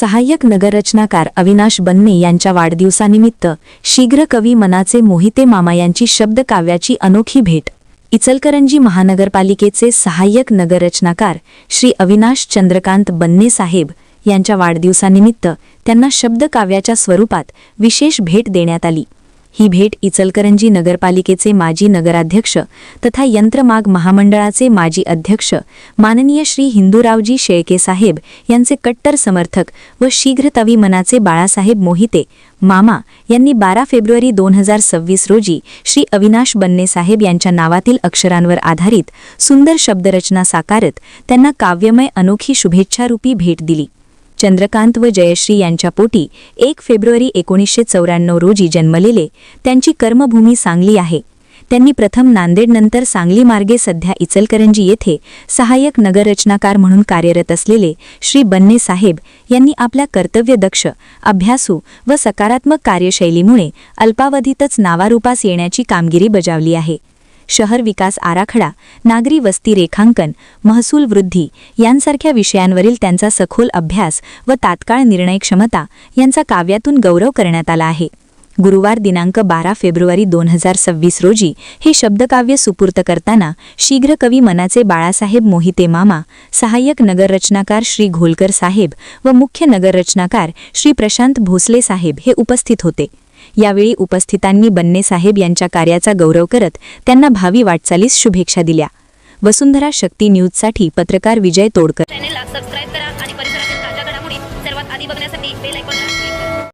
सहाय्यक नगररचनाकार अविनाश बन्ने यांच्या वाढदिवसानिमित्त शीघ्र कवी मनाचे मोहिते मामा यांची शब्दकाव्याची अनोखी भेट. इचलकरंजी महानगरपालिकेचे सहाय्यक नगररचनाकार श्री अविनाश चंद्रकांत बन्ने साहेब यांच्या वाढदिवसानिमित्त त्यांना शब्दकाव्याच्या स्वरूपात विशेष भेट देण्यात आली. ही भेट इचलकरंजी नगरपालिकेचे माजी नगराध्यक्ष तथा यंत्रमाग महामंडळाचे माजी अध्यक्ष माननीय श्री हिंदूरावजी शेळके साहेब यांचे कट्टर समर्थक व शीघ्रतवी मनाचे बाळासाहेब मोहिते मामा यांनी बारा फेब्रुवारी दोन हजार सव्वीस रोजी श्री अविनाश बन्ने साहेब यांच्या नावातील अक्षरांवर आधारित सुंदर शब्दरचना साकारत त्यांना काव्यमय अनोखी शुभेच्छारूपी भेट दिली. चंद्रकांत व जयश्री यांच्या पोटी एक फेब्रुवारी एकोणीसशे चौऱ्याण्णव रोजी जन्मलेले त्यांची कर्मभूमी सांगली आहे. त्यांनी प्रथम नांदेडनंतर सांगली मार्गे सध्या इचलकरंजी येथे सहाय्यक नगररचनाकार म्हणून कार्यरत असलेले श्री बन्ने साहेब यांनी आपल्या कर्तव्यदक्ष अभ्यासू व सकारात्मक कार्यशैलीमुळे अल्पावधीतच नावारूपास येण्याची कामगिरी बजावली आहे. शहर विकास आराखडा नागरी वस्ती रेखांकन महसूल वृद्धी यांसारख्या विषयांवरील त्यांचा सखोल अभ्यास व तात्काळ निर्णय क्षमता यांचा काव्यातून गौरव करण्यात आला आहे. गुरुवार दिनांक बारा फेब्रुवारी दोन हजार सव्वीस रोजी हे शब्दकाव्य सुपूर्त करताना शीघ्र कवी मनाचे बाळासाहेब मोहिते मामा सहाय्यक नगररचनाकार श्री घोलकर साहेब व मुख्य नगररचनाकार श्री प्रशांत भोसले साहेब हे उपस्थित होते. यावेळी उपस्थितांनी बन्ने साहेब यांच्या कार्याचा गौरव करत त्यांना भावी वाटचालीस शुभेच्छा दिल्या. वसुंधरा शक्ती न्यूजसाठी पत्रकार विजय तोडकर. चॅनेलला सबस्क्राईब करा आणि परिसरातील ताज्या घडामोडी सर्वात आधी बघण्यासाठी बेल आयकॉनला